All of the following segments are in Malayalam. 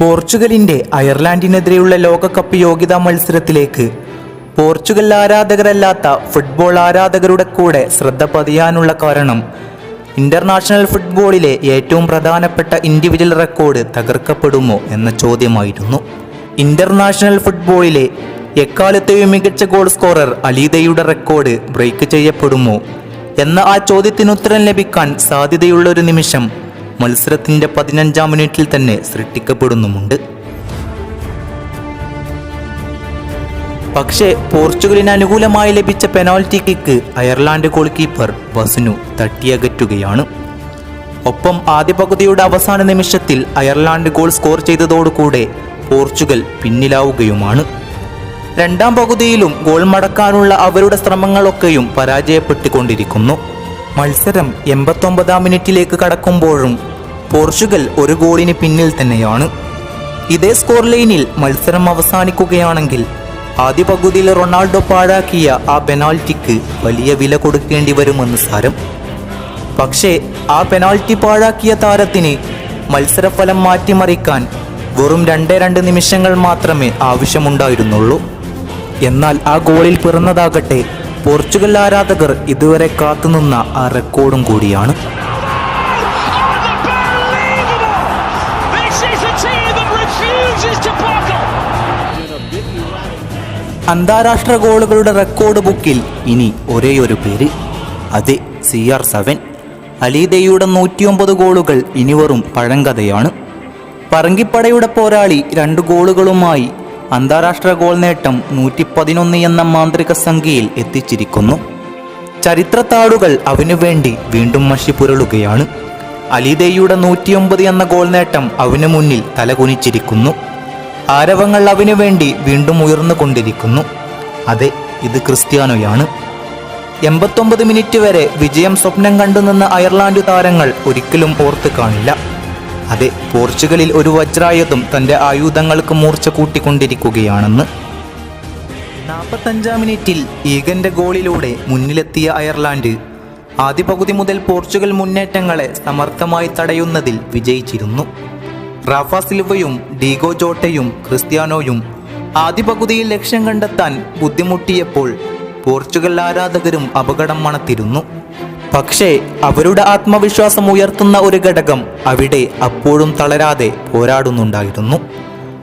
പോർച്ചുഗലിന്റെ അയർലാൻഡിനെതിരെയുള്ള ലോകകപ്പ് യോഗ്യതാ മത്സരത്തിലേക്ക് പോർച്ചുഗൽ ആരാധകരല്ലാത്ത ഫുട്ബോൾ ആരാധകരുടെ കൂടെ ശ്രദ്ധ പതിയാനുള്ള കാരണം ഇന്റർനാഷണൽ ഫുട്ബോളിലെ ഏറ്റവും പ്രധാനപ്പെട്ട ഇൻഡിവിജ്വൽ റെക്കോർഡ് തകർക്കപ്പെടുമോ എന്ന ചോദ്യമായിരുന്നു. ഇന്റർനാഷണൽ ഫുട്ബോളിലെ എക്കാലത്തെയും മികച്ച ഗോൾ സ്കോറർ അലീദയുടെ റെക്കോർഡ് ബ്രേക്ക് ചെയ്യപ്പെടുമോ എന്ന ആ ചോദ്യത്തിനുത്തരം ലഭിക്കാൻ സാധ്യതയുള്ള ഒരു നിമിഷം മത്സരത്തിന്റെ പതിനഞ്ചാം മിനിറ്റിൽ തന്നെ സൃഷ്ടിക്കപ്പെടുന്നുമുണ്ട്. പക്ഷേ പോർച്ചുഗലിന് അനുകൂലമായി ലഭിച്ച penalty kick Ireland goal keeper ബസിനു തട്ടിയകറ്റുകയാണ്. ഒപ്പം ആദ്യ പകുതിയുടെ അവസാന നിമിഷത്തിൽ അയർലാൻഡ് ഗോൾ സ്കോർ ചെയ്തതോടുകൂടെ പോർച്ചുഗൽ പിന്നിലാവുകയുമാണ്. രണ്ടാം പകുതിയിലും ഗോൾ മടക്കാനുള്ള അവരുടെ ശ്രമങ്ങളൊക്കെയും പരാജയപ്പെട്ടുകൊണ്ടിരിക്കുന്നു. മത്സരം എൺപത്തൊമ്പതാം മിനിറ്റിലേക്ക് കടക്കുമ്പോഴും പോർച്ചുഗൽ ഒരു ഗോളിന് പിന്നിൽ തന്നെയാണ്. ഇതേ സ്കോർ ലൈനിൽ മത്സരം അവസാനിക്കുകയാണെങ്കിൽ ആദ്യ പകുതിയിൽ റൊണാൾഡോ പാഴാക്കിയ ആ പെനാൽറ്റിക്ക് വലിയ വില കൊടുക്കേണ്ടി വരുമെന്ന് സാരം. പക്ഷേ ആ പെനാൽറ്റി പാഴാക്കിയ താരത്തിന് മത്സരഫലം മാറ്റിമറിക്കാൻ വെറും രണ്ടേ രണ്ട് നിമിഷങ്ങൾ മാത്രമേ ആവശ്യമുണ്ടായിരുന്നുള്ളൂ. എന്നാൽ ആ ഗോളിൽ പിറന്നതാകട്ടെ പോർച്ചുഗൽ ആരാധകർ ഇതുവരെ കാത്തുനിന്ന ആ റെക്കോർഡും കൂടിയാണ്. അന്താരാഷ്ട്ര ഗോളുകളുടെ റെക്കോർഡ് ബുക്കിൽ ഇനി ഒരേയൊരു പേര്. അതെ സി ആർ സെവൻ അലീദയുടെ നൂറ്റിയൊമ്പത് ഗോളുകൾ ഇനി വെറും പഴങ്കഥയാണ്. പറങ്കിപ്പടയുടെ പോരാളി രണ്ട് ഗോളുകളുമായി അന്താരാഷ്ട്ര ഗോൾ നേട്ടം നൂറ്റി പതിനൊന്ന് എന്ന മാന്ത്രിക സംഖ്യയിൽ എത്തിച്ചിരിക്കുന്നു. ചരിത്രത്താളുകൾ അവനു വേണ്ടി വീണ്ടും മഷി പുരളുകയാണ്. അലിദയുടെ നൂറ്റിയൊമ്പത് എന്ന ഗോൾ നേട്ടം അവന് മുന്നിൽ തലകുനിച്ചിരിക്കുന്നു. ആരവങ്ങൾ അവനു വേണ്ടി വീണ്ടും ഉയർന്നുകൊണ്ടിരിക്കുന്നു. അതെ ഇത് ക്രിസ്ത്യാനോയാണ്. എൺപത്തൊമ്പത് മിനിറ്റ് വരെ വിജയം സ്വപ്നം കണ്ടുനിന്ന അയർലാൻഡ് താരങ്ങൾ ഒരിക്കലും ഓർത്ത് കാണില്ല. അതെ പോർച്ചുഗലിൽ ഒരു വജ്രായുധം തന്റെ ആയുധങ്ങൾക്ക് മൂർച്ച കൂട്ടിക്കൊണ്ടിരിക്കുകയാണെന്ന്. നാൽപ്പത്തഞ്ചാം മിനിറ്റിൽ ഈഗന്റെ ഗോളിലൂടെ മുന്നിലെത്തിയ അയർലാൻഡ് ആദ്യ പകുതി മുതൽ പോർച്ചുഗൽ മുന്നേറ്റങ്ങളെ സമർത്ഥമായി തടയുന്നതിൽ വിജയിച്ചിരുന്നു. റാഫ സിൽവയും ഡീഗോ ജോട്ടയും ക്രിസ്ത്യാനോയും ആദ്യ പകുതിയിൽ ലക്ഷ്യം കണ്ടെത്താൻ ബുദ്ധിമുട്ടിയപ്പോൾ പോർച്ചുഗൽ ആരാധകരും അപകടം മണത്തിരുന്നു. പക്ഷേ അവരുടെ ആത്മവിശ്വാസം ഉയർത്തുന്ന ഒരു ഘടകം അവിടെ അപ്പോഴും തളരാതെ പോരാടുന്നുണ്ടായിരുന്നു.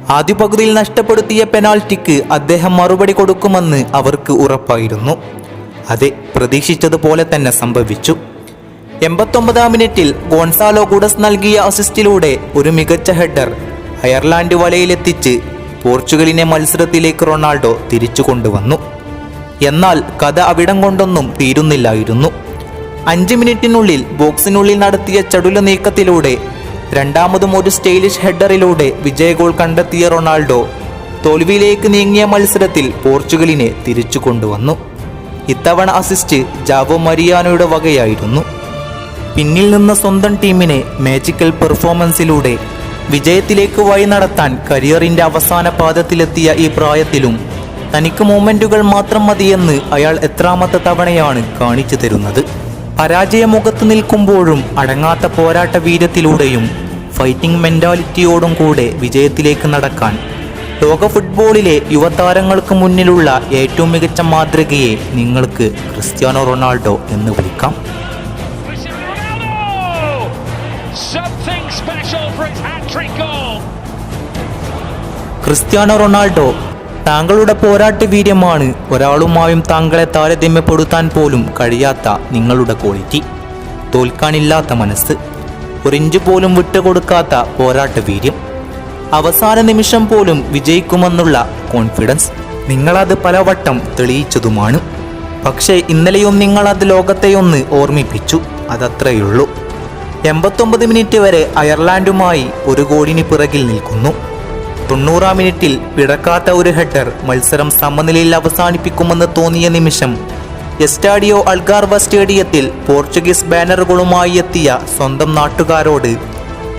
ആദ്യ പകുതിയിൽ നഷ്ടപ്പെടുത്തിയ പെനാൽറ്റിക്ക് അദ്ദേഹം മറുപടി കൊടുക്കുമെന്ന് അവർക്ക് ഉറപ്പായിരുന്നു. അതെ പ്രതീക്ഷിച്ചതുപോലെ തന്നെ സംഭവിച്ചു. എൺപത്തൊമ്പതാം മിനിറ്റിൽ ഗോൺസാലോ ഗുഡസ് നൽകിയ അസിസ്റ്റിലൂടെ ഒരു മികച്ച ഹെഡർ അയർലാൻഡ് വലയിലെത്തിച്ച് പോർച്ചുഗലിനെ മത്സരത്തിലേക്ക് റൊണാൾഡോ തിരിച്ചു കൊണ്ടുവന്നു. എന്നാൽ കഥ അവിടം കൊണ്ടൊന്നും തീരുന്നില്ലായിരുന്നു. അഞ്ച് മിനിറ്റിനുള്ളിൽ ബോക്സിനുള്ളിൽ നടത്തിയ ചടുല നീക്കത്തിലൂടെ രണ്ടാമതും ഒരു സ്റ്റൈലിഷ് ഹെഡറിലൂടെ വിജയ ഗോൾ കണ്ടെത്തിയ റൊണാൾഡോ തോൽവിയിലേക്ക് നീങ്ങിയ മത്സരത്തിൽ പോർച്ചുഗലിനെ തിരിച്ചു കൊണ്ടുവന്നു. ഇത്തവണ അസിസ്റ്റ് ജാവോ മരിയാനോയുടെ വകയായിരുന്നു. പിന്നിൽ നിന്ന സ്വന്തം ടീമിനെ മാജിക്കൽ പെർഫോമൻസിലൂടെ വിജയത്തിലേക്ക് വഴി നടത്താൻ കരിയറിന്റെ അവസാന പാദത്തിലെത്തിയ ഈ പ്രായത്തിലും തനിക്ക് മൂമെന്റുകൾ മാത്രം മതിയെന്ന് അയാൾ എത്രാമത്തെ തവണയാണ് കാണിച്ചു തരുന്നത്. പരാജയമുഖത്ത് നിൽക്കുമ്പോഴും അടങ്ങാത്ത പോരാട്ട വീര്യത്തിലൂടെയും ഫൈറ്റിംഗ് മെന്റാലിറ്റിയോടും കൂടെ വിജയത്തിലേക്ക് നടക്കാൻ ലോക ഫുട്ബോളിലെ യുവതാരങ്ങൾക്ക് മുന്നിലുള്ള ഏറ്റവും മികച്ച മാതൃകയെ നിങ്ങൾക്ക് ക്രിസ്ത്യാനോ റൊണാൾഡോ എന്ന് വിളിക്കാം. ക്രിസ്ത്യാനോ റൊണാൾഡോ താങ്കളുടെ പോരാട്ട വീര്യമാണ് ഒരാളുമായും താങ്കളെ താരതമ്യപ്പെടുത്താൻ പോലും കഴിയാത്ത നിങ്ങളുടെ ക്വാളിറ്റി. തോൽക്കാനില്ലാത്ത മനസ്സ്. ഒരിഞ്ച് പോലും വിട്ടുകൊടുക്കാത്ത പോരാട്ട വീര്യം. അവസാന നിമിഷം പോലും വിജയിക്കുമെന്നുള്ള കോൺഫിഡൻസ് നിങ്ങളത് പലവട്ടം തെളിയിച്ചതുമാണ്. പക്ഷേ ഇന്നലെയും നിങ്ങളത് ലോകത്തെയൊന്ന് ഓർമ്മിപ്പിച്ചു. അതത്രയുള്ളൂ. എൺപത്തൊമ്പത് മിനിറ്റ് വരെ അയർലാൻഡുമായി ഒരു ഗോളിന് പിറകിൽ നിൽക്കുന്നു. തൊണ്ണൂറാം മിനിറ്റിൽ പിടക്കാത്ത ഒരു ഹെഡർ മത്സരം സമനിലയിൽ അവസാനിപ്പിക്കുമെന്ന് തോന്നിയ നിമിഷം എസ്റ്റാഡിയോ അൽഗാർവ സ്റ്റേഡിയത്തിൽ പോർച്ചുഗീസ് ബാനറുകളുമായി എത്തിയ സ്വന്തം നാട്ടുകാരോട്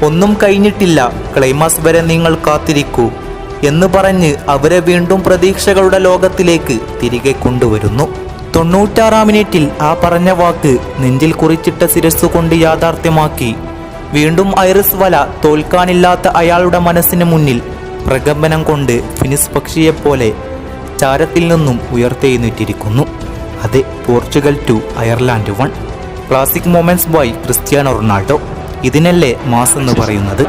ഒന്നും കഴിഞ്ഞിട്ടില്ല ക്ലൈമാസ് വരെ നിങ്ങൾ കാത്തിരിക്കൂ എന്ന് പറഞ്ഞ് അവരെ വീണ്ടും പ്രതീക്ഷകളുടെ ലോകത്തിലേക്ക് തിരികെ കൊണ്ടുവരുന്നു. തൊണ്ണൂറ്റാറാം മിനിറ്റിൽ ആ പറഞ്ഞ വാക്ക് നെഞ്ചിൽ കുറിച്ചിട്ട ശിരസ്സുകൊണ്ട് യാഥാർത്ഥ്യമാക്കി. വീണ്ടും ഐറിസ് വല തോൽക്കാനില്ലാത്ത അയാളുടെ മനസ്സിന് മുന്നിൽ പ്രകമ്പനം കൊണ്ട് ഫിനിസ് പക്ഷിയെപ്പോലെ ചാരത്തിൽ നിന്നും ഉയർത്തെഴുന്നേറ്റിരിക്കുന്നു. അതെ Portugal two Ireland one. Classic moments boy Cristiano Ronaldo. ഇതിനല്ലേ mass എന്ന് പറയുന്നത്.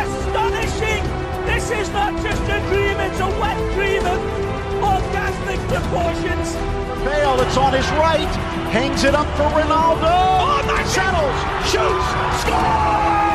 Astonishing! This is not just a dream, it's a wet dream of orgasmic proportions. Bale, it's on his right. Hangs it up for Ronaldo. Oh, it. Settles. Shoots. Scores!